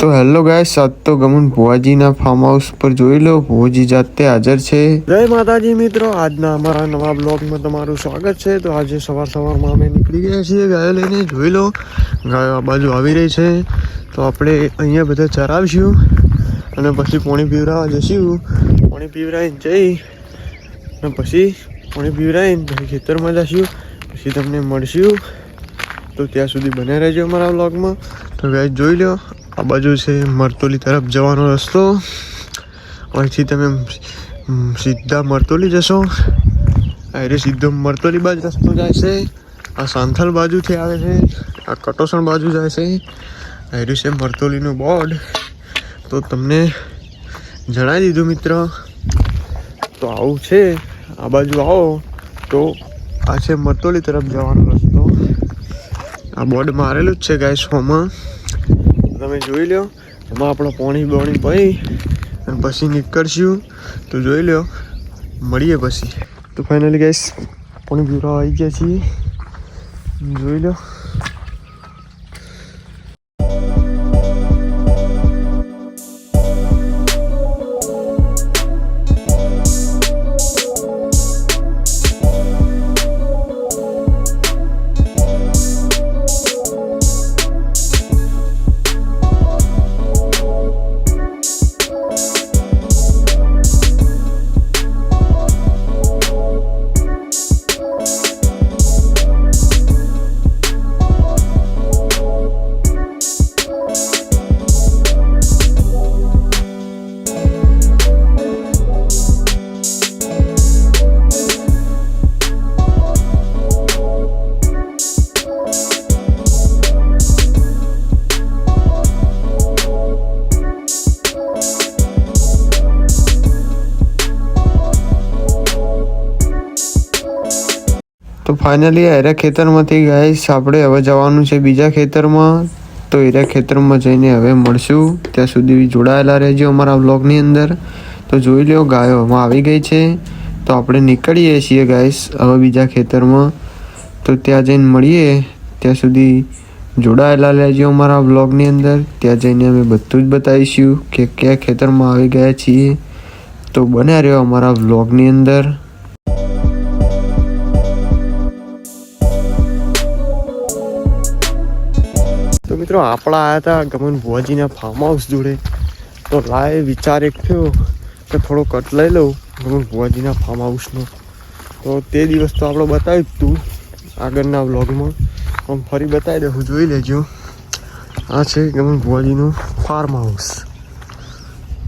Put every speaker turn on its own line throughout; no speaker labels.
તો હેલો ગાય સાત તો ગમન ભુવાજીના ફાર્મ હાઉસ પર જોઈ લો. ભુવાજી જાતે હાજર છે.
જય માતાજી મિત્રો, આજના અમારા નવા બ્લોગમાં તમારું સ્વાગત છે. તો આજે સવાર સવારમાં અમે નીકળી ગયા છીએ ગાયો લઈને. જોઈ લો, ગાયો આ બાજુ આવી રહી છે. તો આપણે અહીંયા બધા ચરાવશું અને પછી પાણી પીવરાવા જઈશું. પાણી પીવરાઈને જઈ અને પછી પાણી પીવરાઈને પછી ખેતરમાં જશું પછી તમને મળશું. તો ત્યાં સુધી બને રહેજો અમારા બ્લોગમાં તો ગાય જોઈ લો આ બાજુ છે મરતોલી તરફ જવાનો રસ્તો. અહીંથી તમે સીધા મરતોલી જશો. અરે સીધો મરતોલી બાજુ રસ્તો જાય છે. આ સાંથલ બાજુથી આવે છે. આ કટોસણ બાજુ જાય છે. અરે છે મરતોલીનું બોર્ડ. તો તમને જણાવી દીધું મિત્ર. તો આવું છે. આ બાજુ આવો. તો આ છે મરતોલી તરફ જવાનો રસ્તો. આ બોર્ડ મારેલું જ છે ગાય શોમાં તમે જોઈ લો એમાં આપણે પોણી બોણી પડી અને પછી નીકળશું. તો જોઈ લો મળીએ પછી. તો ફાઇનલી ગેસ પોણી પીવડાવવા આવી ગયા છીએ. જોઈ લો
ફાઇનલી એરા ખેતરમાંથી ગાઈસ આપણે હવે જવાનું છે બીજા ખેતરમાં. તો એરા ખેતરમાં જઈને હવે મળશું. ત્યાં સુધી જોડાયેલા રહેજો અમારા વ્લોગની અંદર. તો જોઈ લો ગાયો એમાં આવી ગઈ છે. તો આપણે નીકળીએ છીએ ગાઈસ હવે બીજા ખેતરમાં. તો ત્યાં જઈને મળીએ. ત્યાં સુધી જોડાયેલા રહેજો અમારા વ્લોગની અંદર. ત્યાં જઈને અમે બધું જ બતાવીશું કે કયા ખેતરમાં આવી ગયા છીએ. તો બન્યા રહ્યો અમારા વ્લોગની અંદર.
મિત્રો, આપણા આવ્યા હતા ગમન ભુવાજીના ફાર્મ હાઉસ જોડે. તો લાય વિચાર એક થયો કે થોડો કટ લઈ લઉં ગમન ભુવાજીના ફાર્મ હાઉસનો તો તે દિવસ તો આપણે બતાવ્યું જ તું આગળના વ્લોગમાં પણ ફરી બતાવી દઉં જોઈ લેજો. આ છે ગમન ભુવાજીનું ફાર્મ હાઉસ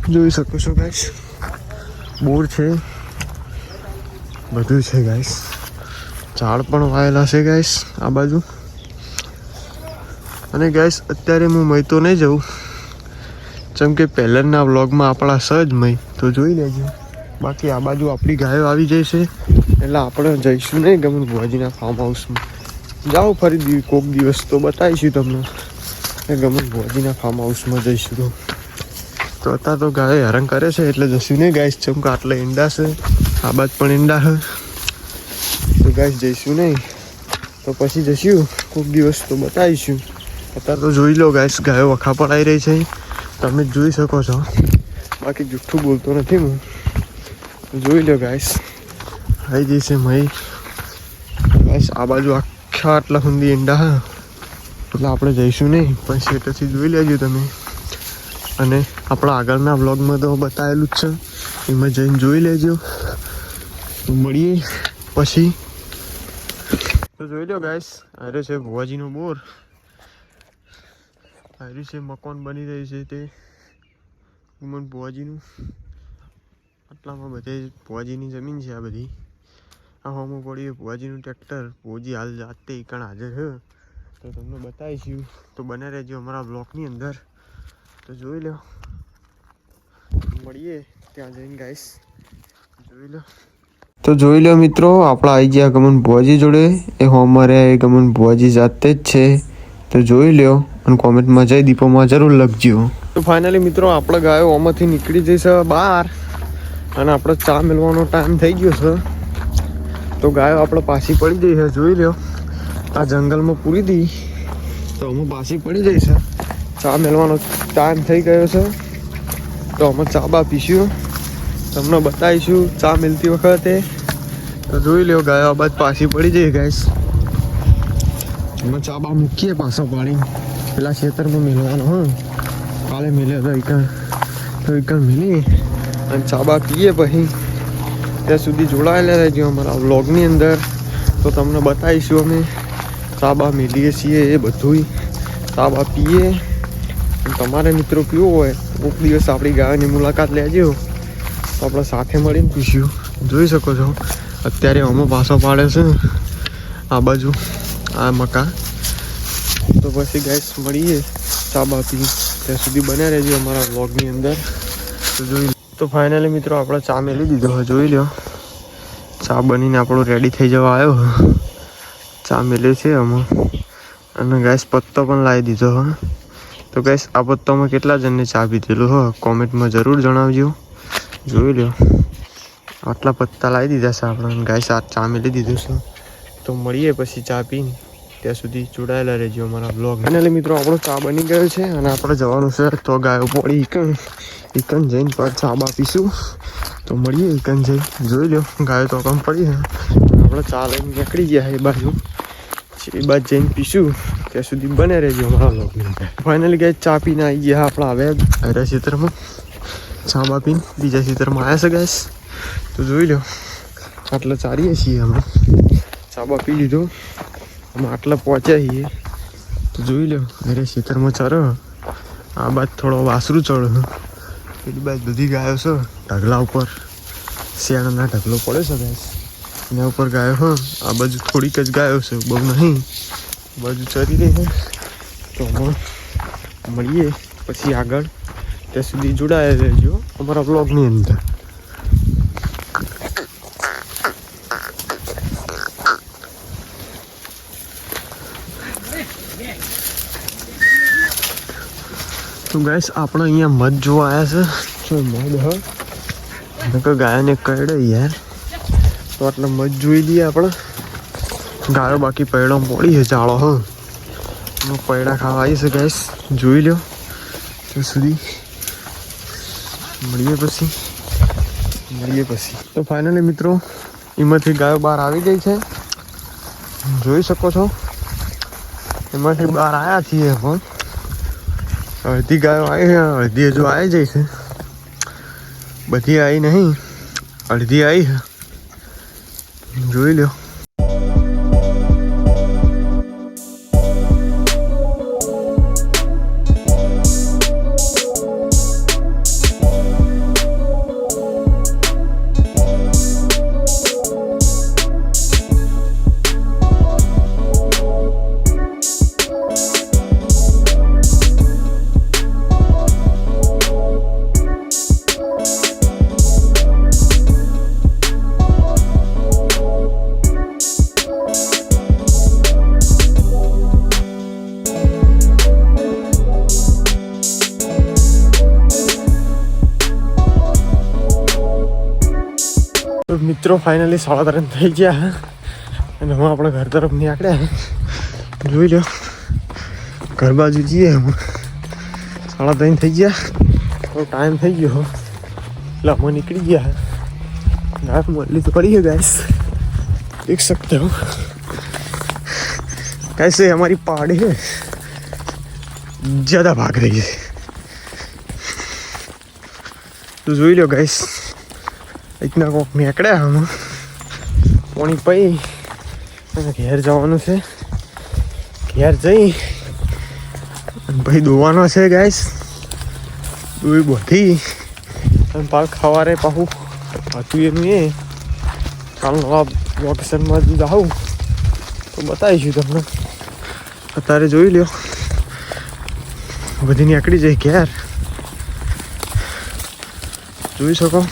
જોઈ શકો છો ગાઈસ બોર છે. બધું છે ગાઈસ ઝાડ પણ વાયેલા છે ગાઈસ આ બાજુ. અને ગેસ અત્યારે હું મય તો નહીં જઉં. જેમ કે પહેલાંના વ્લોગમાં આપણા સજ મય તો જોઈ લેજો. બાકી આ બાજુ આપણી ગાયો આવી જશે એટલે આપણે જઈશું નહીં ગમે ભુવાજીના ફાર્મ હાઉસમાં જાઓ ફરી દી, કોક દિવસ તો બતાવીશું તમને. એ ગમે ભુવાજીના ફાર્મ હાઉસમાં જઈશું તો. તો અત્યારે તો ગાય હેરાન કરે છે, એટલે જશું નહીં ગાઈશ જેમ કે આટલે ઈંડા છે, આ બાજ પણ ઈંડા છે. તો ગાઈશ જઈશું નહીં. તો પછી જશું, કોક દિવસ તો બતાવીશું. અત્યારે તો જોઈ લો ગાઈસ ગાયો વખા પડાઈ રહી છે. તમે જોઈ શકો છો. બાકી જુઠ્ઠું બોલતો નથી હું. જોઈ લો ગાઈસ આવી જઈ છે મય. ગાઈસ આ બાજુ આખા આટલા સુધી ઈંડા એટલે આપણે જઈશું નહીં, પણ સેટરથી જોઈ લેજો તમે. અને આપણા આગળના વ્લોગમાં તો બતાવેલું જ છે. એમાં જઈને જોઈ લેજો. મળીએ પછી. તો જોઈ લો ગાઈસ અરે છે ભુવાજીનો બોર. હારી છે, મકાન બની રહ્યું છે તે. ઉમન ભુવાજીનું. આટલામાં બધે ભુવાજીની જમીન છે આ બધી. આ હોમો પડ્યું ભુવાજીનું ટ્રેક્ટર. ભુજી હાલ જાતે ઈકણ હાજર છે તો તમને બતાવીશું. તો બને રહેજો અમારા બ્લોકની અંદર. તો જોઈ લો. મળીએ ત્યાં જઈને ગાઈસ જોઈ લો.
તો જોઈ લો મિત્રો, આપણા આવી ગયા ગમન ભુવાજી જોડે. એ હોમરે એ ગમન ભુવાજી જાતે જ છે. તો જોઈ લ્યો અને કોમેન્ટમાં જય દીપોમાં જરૂર લખજો.
તો ફાઇનલી મિત્રો આપણે ગાયો આમાંથી નીકળી જઈશે બહાર અને આપણે ચા મેળવાનો ટાઈમ થઈ ગયો છે. તો ગાયો આપણે પાછી પડી જઈ છે, જોઈ લ્યો. આ જંગલમાં પૂરી દી. તો અમે પાછી પડી જઈ ચા મેળવાનો ટાઈમ થઈ ગયો છે. તો અમે ચા બા પીશું. તમને બતાવીશું ચા મેળતી વખતે. તો જોઈ લ્યો ગાયો આ બાદ પાછી પડી જઈએ ગાઈસ અમે ચાબા મૂકીએ પાછો પાડી પેલા ખેતરમાં મેળવાનો હા કાલે મેલ્યો તો એકણ તો એકણ મેલી અને ચાબા પીએ પછી ત્યાં સુધી જોડાયેલા રહેજો અમારા વ્લોગની અંદર તો તમને બતાવીશું અમે ચાબા મેલીએ છીએ એ બધુંય ચાબા પીએ તમારે મિત્રો પીવો હોય કોઈક દિવસ આપણી ગાયની મુલાકાત લેજો તો આપણે સાથે મળીને પીશું જોઈ શકો છો અત્યારે અમો પાછો પાડે છે આ બાજુ આ મકા તો પછી ગાઈસ મળીએ ચા બાપી ત્યાં સુધી બન્યા રહેજો અમારા વ્લોગની અંદર. તો જોઈ તો ફાઇનલી મિત્રો, આપણે ચા મેલી દીધો. જોઈ લો. ચા બનીને આપણો રેડી થઈ જવા આવ્યો. ચા મેલ્યો છે અમે અને ગેસ પત્તો પણ લાવી દીધો, હો. તો ગેસ આ પત્તામાં કેટલા જણને ચા પીધેલું, હો? કોમેન્ટમાં જરૂર જણાવજો. જોઈ લો. આટલા પત્તા લાવી દીધા છે આપણે ગાય આ ચા મેલી દીધું છે. તો મળીએ પછી ચા પીને. ત્યાં સુધી જોડાયેલા રહેજો અમારા બ્લોગ ફાઇનલી મિત્રો, આપણો ચા બની ગયો છે અને આપણે જવાનું છે તો ગાયો પોળી ઇકન ઇકન જઈને પર ચા બા પીશું તો મળીએ ઇકન જઈ. જોઈ લો ગાયો તો કમ પડી આપણે ચા લઈને નીકળી ગયા એ બાજુ. એ બાજુ જઈને પીશું. ત્યાં સુધી બને રહેજો અમારા બ્લોગની ફાઇનલી ગાય ચા પીને આવી ગયા આપણા આવ્યા અરે ક્ષેત્રમાં. ચા બા પીને બીજા ક્ષેત્રમાં આવ્યા છે ગેસ તો જોઈ લો આટલા ચારીએ છીએ અમે. ચા બા પી લીધો. અમે આટલા પહોંચ્યા છીએ. તો જોઈ લો અરે ખેતરમાં ચરો. આ બાદ થોડો વાસરું ચડો પેલી બાદ બધી ગાયો છે. ઢગલા ઉપર. શિયાળાના ઢગલો પડે છે ગાય એના ઉપર ગાયો હો આ બાજુ થોડીક જ ગાયો છે, બહુ નહીં. બાજુ ચરી રહી છે. તો મળીએ. પછી આગળ ત્યાં સુધી જોડાયા રહેજો અમારા બ્લોગની અંદર. તો ગાઈસ આપણે અહીંયા મધ જોવા આવ્યા છે. જો મધ, હ. નકર ગાયને કરડે યાર. તો આટલે મધ જોઈ લઈએ આપણે. ગાયો બાકી પૈડો મોડી છે ચાળો હ. પૈડા ખાવા આવી છે ગાઈસ જોઈ લ્યો. ત્યાં સુધી મળીએ પછી. મળીએ પછી. તો ફાઇનલી મિત્રો, એમાંથી ગાયો બહાર આવી ગઈ છે. જોઈ શકો છો. એમાંથી બહાર આવ્યા છીએ પણ અડધી ગાયો આવી અડધી હજુ આવી જાય છે. બધી આવી નહીં, અડધી આવી જોઈ લો તો મિત્રો ફાઇનલી સાડા ત્રણ થઈ ગયા અને હવે આપણે ઘર તરફ નીકળ્યા જોઈ લો ઘર બાજુ જઈએ અમે સાડા ત્રણ થઈ ગયા તો ટાઈમ થઈ ગયો એટલે અમે નીકળી ગયા ગાય મળી તો પડી है गैस देख सकते हो कैसे हमारी पहाड़ी है ज़्यादा भाग रही है તો જોઈ લો ગાઈસ રીતના કોક નીકળ્યા આમાં પોણી પઈ. અને ઘેર જવાનું છે. ઘેર જઈ. અને ભાઈ દોવાનો છે ગાઈસ દોઈ બધી. અને પાછું ખવારે પાછું હતું એનું એ કાલ નવા લોકેશનમાં જાઉં. તો બતાવીશું તમને. અત્યારે જોઈ લ્યો. બધી નીકળી જાય ઘેર. જોઈ શકો?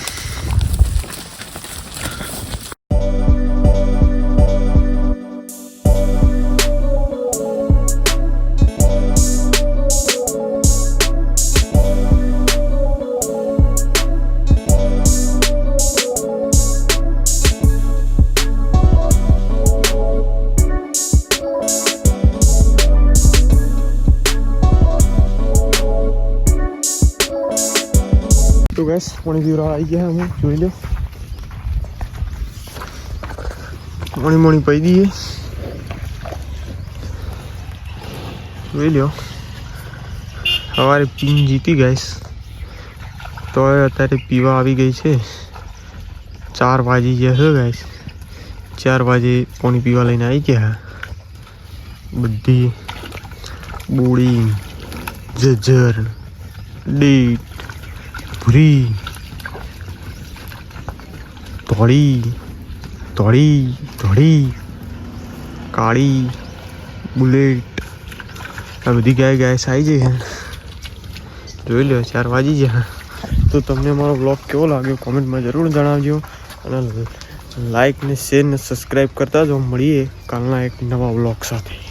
તો ગેસ પાણી પીવરા આવી ગયા અમે જોઈ લો પાણી મોણી પી દઈએ જોઈ લ્યો સવારે પીન જીતી ગઈશ તો હવે અત્યારે પીવા આવી ગઈ છે ચાર વાજી છે ગાઈશ ચાર વાગે પાણી પીવા લઈને આવી ગયા બધી બોડી જજર ડીટ ભૂરી ધોળી ધોળી ધોળી કાળી બુલેટ આ બધી ગાય ગાય આવી જઈ જોઈ લો ચાર વાગી ગયા તો તમને મારો બ્લોગ કેવો લાગ્યો કોમેન્ટમાં જરૂર જણાવજો અને લાઈક ને શેર ને સબસ્ક્રાઈબ કરતા જો મળીએ કાલના એક નવા બ્લોગ સાથે.